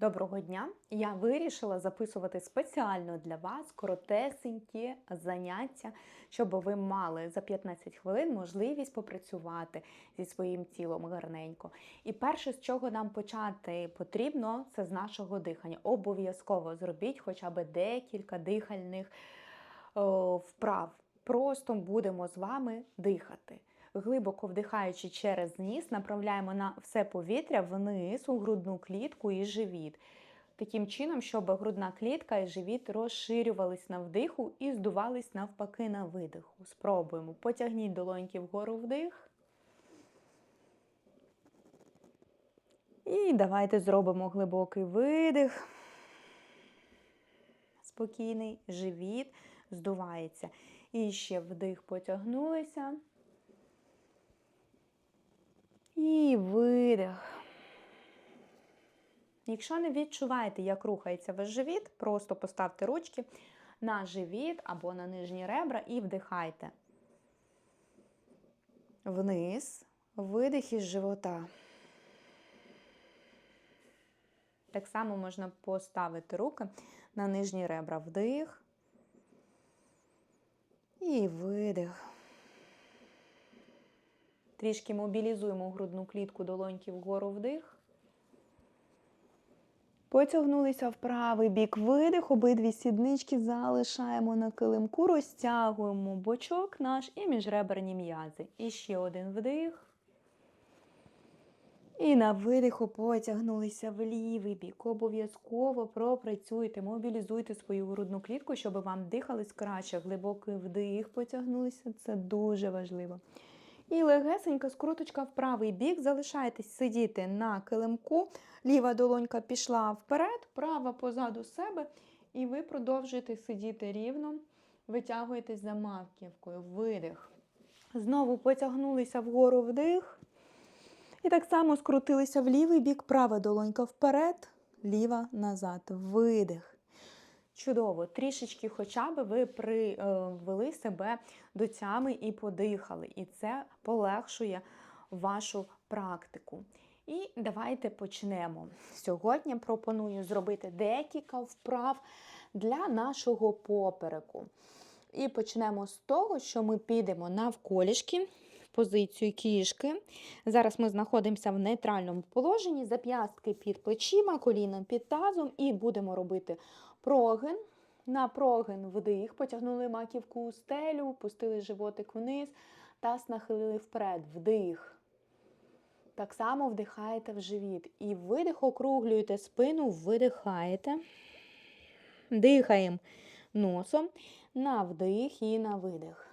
Доброго дня! Я вирішила записувати спеціально для вас коротесенькі заняття, щоб ви мали за 15 хвилин можливість попрацювати зі своїм тілом гарненько. І перше, з чого нам почати потрібно, це з нашого дихання. Обов'язково зробіть хоча б декілька дихальних о, вправ. Просто будемо з вами дихати. Глибоко вдихаючи через ніс, направляємо на все повітря вниз у грудну клітку і живіт. Таким чином, щоб грудна клітка і живіт розширювались на вдиху і здувались навпаки на видиху. Спробуємо. Потягніть долоньки вгору вдих. І давайте зробимо глибокий видих. Спокійний живіт здувається. І ще вдих потягнулися. І видих. Якщо не відчуваєте, як рухається ваш живіт, просто поставте ручки на живіт або на нижні ребра і вдихайте. Вниз, видих із живота. Так само можна поставити руки на нижні ребра. Вдих і видих. Трішки мобілізуємо грудну клітку долоньки вгору вдих. Потягнулися в правий бік видих, обидві сіднички залишаємо на килимку, розтягуємо бочок наш і міжреберні м'язи. І ще один вдих. І на видиху потягнулися в лівий бік. Обов'язково пропрацюйте, мобілізуйте свою грудну клітку, щоб вам дихалось краще. Глибокий вдих потягнулися. Це дуже важливо. І легесенька скруточка в правий бік. Залишайтесь сидіти на килимку. Ліва долонька пішла вперед, права позаду себе. І ви продовжуєте сидіти рівно, витягуєтесь за маківкою. Видих. Знову потягнулися вгору вдих. І так само скрутилися в лівий бік, права долонька вперед, ліва назад. Видих. Чудово, трішечки хоча б ви привели себе до тями і подихали. І це полегшує вашу практику. І давайте почнемо. Сьогодні пропоную зробити декілька вправ для нашого попереку. І почнемо з того, що ми підемо навколішки в позицію кішки. Зараз ми знаходимося в нейтральному положенні, зап'ястки під плечима, коліном під тазом, і будемо робити прогин. На прогин вдих, потягнули маківку у стелю, пустили животик вниз, таз нахилили вперед, вдих. Так само вдихаєте в живіт. І видих округлюєте спину, видихаєте. Дихаємо носом на вдих і на видих.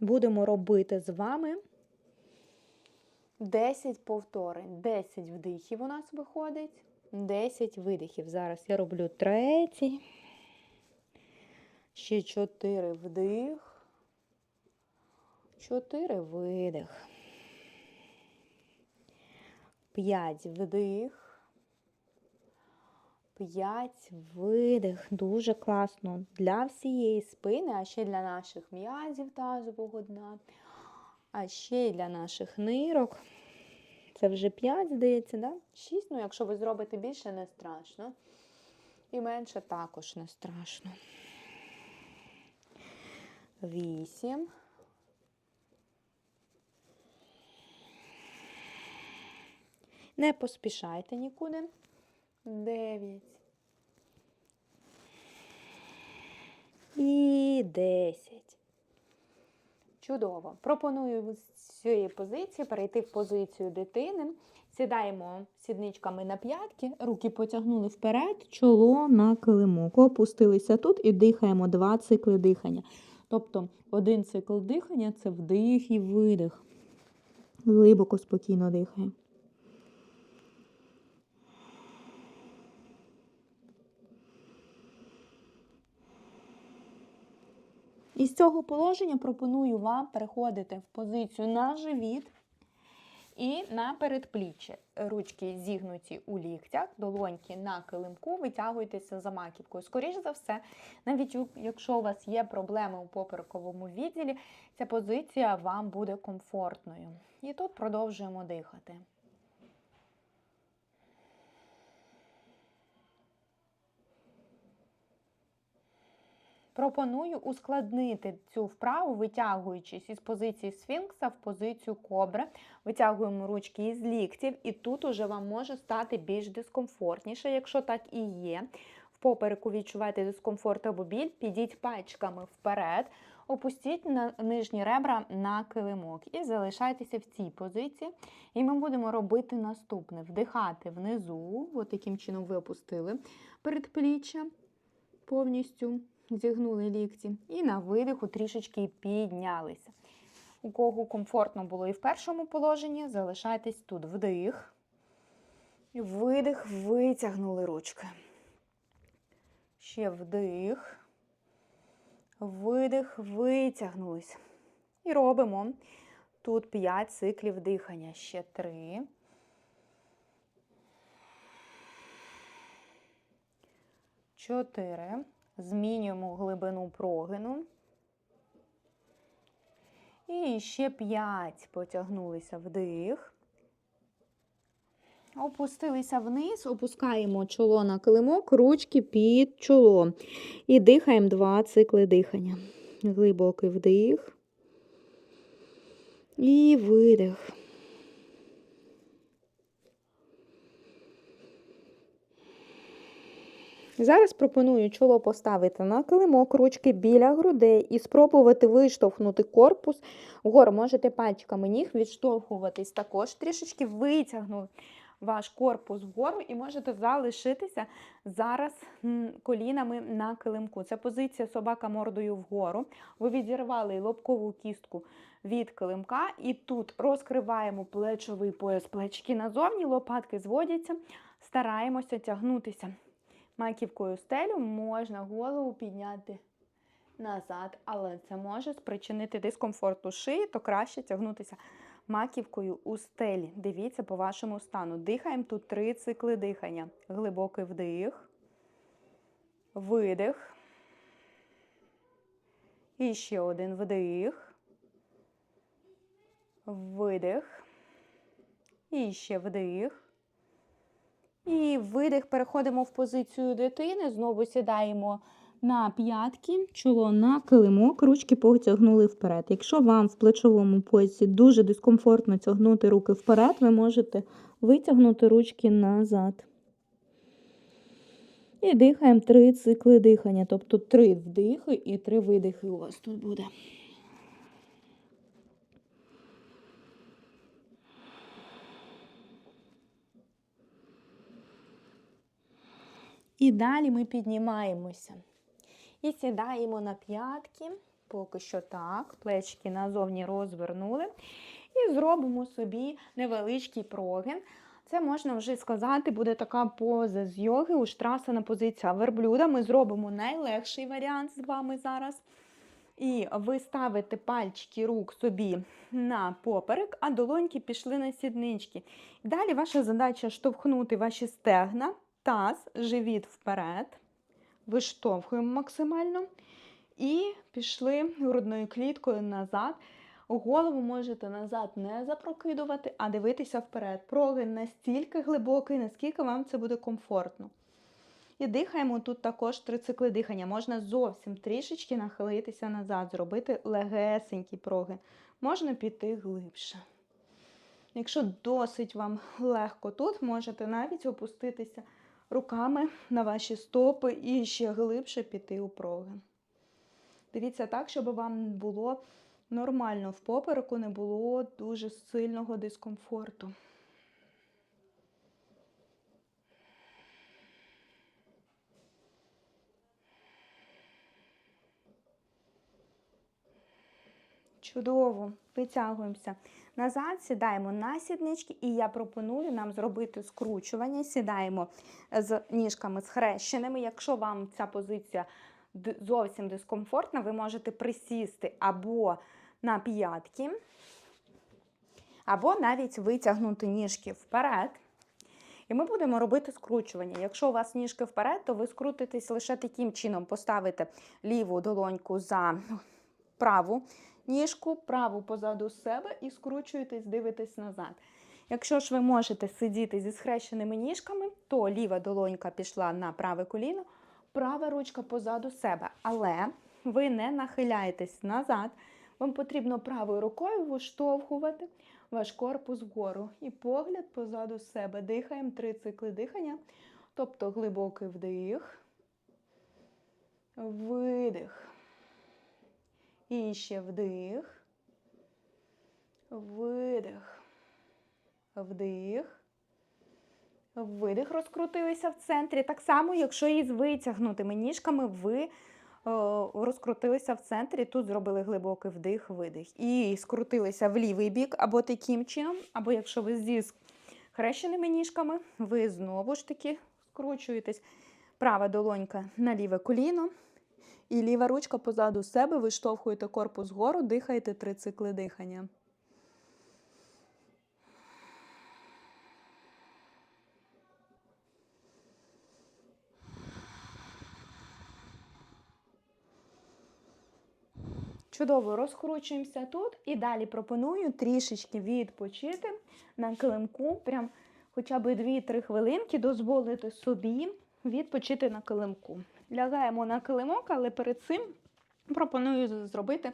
Будемо робити з вами 10 повторень. 10 вдихів у нас виходить, 10 видихів. Зараз я роблю третій. Ще 4 вдих. 4 видих. 5 вдих. 5 видих. Дуже класно для всієї спини, а ще для наших м'язів тазового дна, а ще й для наших нирок. Це вже 5, здається, да? 6. Ну, якщо ви зробите більше, не страшно. І менше також не страшно. 8. Не поспішайте нікуди. 9. І 10. Чудово. Пропоную з цієї позиції перейти в позицію дитини. Сідаємо сідничками на п'ятки, руки потягнули вперед, чоло на килимок. Опустилися тут і дихаємо два цикли дихання. Тобто один цикл дихання це вдих і видих. Глибоко, спокійно дихаємо. І з цього положення пропоную вам переходити в позицію на живіт І на передпліччя ручки зігнуті у ліктях, долоньки на килимку, витягуйтеся за маківкою. Скоріше за все, навіть якщо у вас є проблеми у поперековому відділі, ця позиція вам буде комфортною. І тут продовжуємо дихати. Пропоную ускладнити цю вправу, витягуючись із позиції сфінкса в позицію кобри. Витягуємо ручки із ліктів, і тут уже вам може стати більш дискомфортніше, якщо так і є. В попереку відчуваєте дискомфорт або біль, підіть пальчиками вперед, опустіть на нижні ребра на килимок і залишайтеся в цій позиції. І ми будемо робити наступне: вдихати внизу, от таким чином ви опустили передпліччя повністю зігнули лікті. І на видиху трішечки піднялися. У кого комфортно було і в першому положенні, залишайтесь тут вдих. Видих, витягнули ручки. Ще вдих. Видих, витягнулись. І робимо тут 5 циклів дихання. Ще 3. Чотири. Змінюємо глибину прогину. І ще 5. Потягнулися вдих. Опустилися вниз, опускаємо чоло на килимок, ручки під чоло. І дихаємо два цикли дихання. Глибокий вдих. І видих. Зараз пропоную чоло поставити на килимок, ручки біля грудей і спробувати виштовхнути корпус вгору. Можете пальчиками ніг відштовхуватись також трішечки витягнули ваш корпус вгору і можете залишитися зараз колінами на килимку. Це позиція собака мордою вгору. Ви відірвали лобкову кістку від килимка, і тут розкриваємо плечовий пояс, плечки назовні, лопатки зводяться, стараємося тягнутися маківкою стелю, можна голову підняти назад, але це може спричинити дискомфорт у шиї, то краще тягнутися маківкою у стелі. Дивіться по вашому стану. Дихаємо тут три цикли дихання. Глибокий вдих, видих. І ще один вдих, видих. І ще вдих. І видих, переходимо в позицію дитини, знову сідаємо на п'ятки, чоло на килимок, ручки потягнули вперед. Якщо вам в плечовому поясі дуже дискомфортно тягнути руки вперед, ви можете витягнути ручки назад. І дихаємо три цикли дихання, тобто три вдихи і три видихи у вас тут буде. І далі ми піднімаємося. І сідаємо на п'ятки, поки що так, плечки назовні розвернули. І зробимо собі невеличкий прогин. Це можна вже сказати, буде така поза з йоги, уштрасана позиція верблюда. Ми зробимо найлегший варіант з вами зараз. І ви ставите пальчики рук собі на поперек, а долоньки пішли на сіднички. Далі ваша задача штовхнути ваші стегна, таз, живіт вперед. Виштовхуємо максимально. І пішли грудною кліткою назад. Голову можете назад не запрокидувати, а дивитися вперед. Прогин настільки глибокий, наскільки вам це буде комфортно. І дихаємо тут також три цикли дихання. Можна зовсім трішечки нахилитися назад, зробити легесенький прогин. Можна піти глибше. Якщо досить вам легко тут, можете навіть опуститися руками на ваші стопи і ще глибше піти у прогин. Дивіться так, щоб вам було нормально в попереку, не було дуже сильного дискомфорту. Чудово, витягуємося назад, сідаємо на сіднички, і я пропоную нам зробити скручування. Сідаємо з ніжками схрещеними. Якщо вам ця позиція зовсім дискомфортна, ви можете присісти або на п'ятки, Або навіть витягнути ніжки вперед. І ми будемо робити скручування. Якщо у вас ніжки вперед, то ви скрутитесь лише таким чином. Поставите ліву долоньку за праву ніжку, праву позаду себе і скручуєтесь, дивитесь назад. Якщо ж ви можете сидіти зі схрещеними ніжками, то ліва долонька пішла на праве коліно, права ручка позаду себе. Але ви не нахиляєтесь назад. Вам потрібно правою рукою виштовхувати ваш корпус вгору і погляд позаду себе. Дихаємо три цикли дихання, тобто глибокий вдих, видих. І ще вдих, видих, вдих, видих. Розкрутилися в центрі. Так само, якщо із витягнутими ніжками ви о, розкрутилися в центрі, тут зробили глибокий вдих, видих. І скрутилися в лівий бік або таким чином, або якщо ви зі хрещеними ніжками, ви знову ж таки скручуєтесь. Права долонька на ліве коліно. І ліва ручка позаду себе, виштовхуєте корпус вгору, дихаєте три цикли дихання. Чудово, розкручуємося тут і далі пропоную трішечки відпочити на килимку, прям хоча б 2-3 хвилинки дозволити собі відпочити на килимку. Лягаємо на килимок, але перед цим пропоную зробити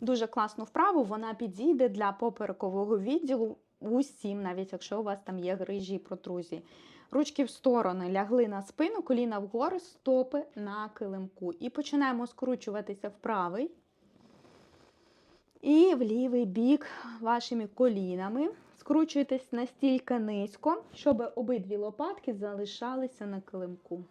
дуже класну вправу. Вона підійде для поперекового відділу усім, навіть якщо у вас там є грижі і протрузії. Ручки в сторони лягли на спину, коліна вгору, стопи на килимку. І починаємо скручуватися в правий і в лівий бік вашими колінами. Скручуйтесь настільки низько, щоб обидві лопатки залишалися на килимку.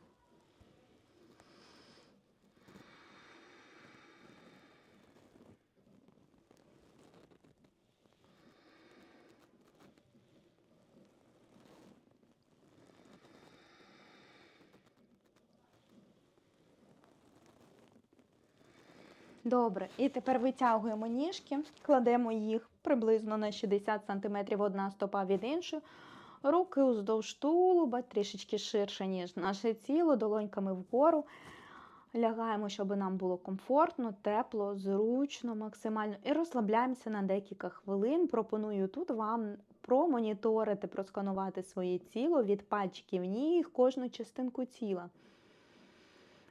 Добре, і тепер витягуємо ніжки, кладемо їх приблизно на 60 см одна стопа від іншої. Руки уздовж тулуба, трішечки ширше, ніж наше тіло, долоньками вгору. Лягаємо, щоб нам було комфортно, тепло, зручно, максимально. І розслабляємося на декілька хвилин. Пропоную тут вам промоніторити, просканувати своє тіло від пальчиків ніг, кожну частинку тіла.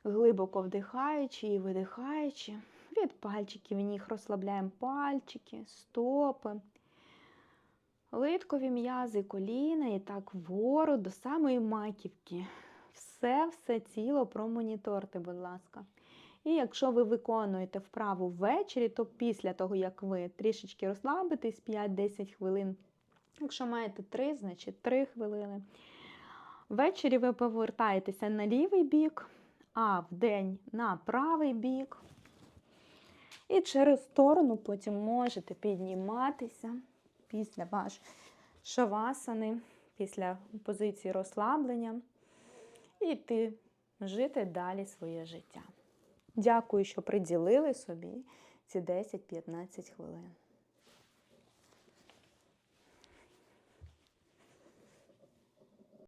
Глибоко вдихаючи і видихаючи. Від пальчиків ніг розслабляємо пальчики, стопи, литкові м'язи, коліна і так вгору до самої маківки. Все-все тіло промоніторте, будь ласка. І якщо ви виконуєте вправу ввечері, то після того, як ви трішечки розслабитесь, 5-10 хвилин. Якщо маєте 3, значить 3 хвилини. Ввечері ви повертаєтеся на лівий бік, а вдень на правий бік. І через сторону потім можете підніматися після ваш шавасани, після позиції розслаблення, і йти жити далі своє життя. Дякую, що приділили собі ці 10-15 хвилин.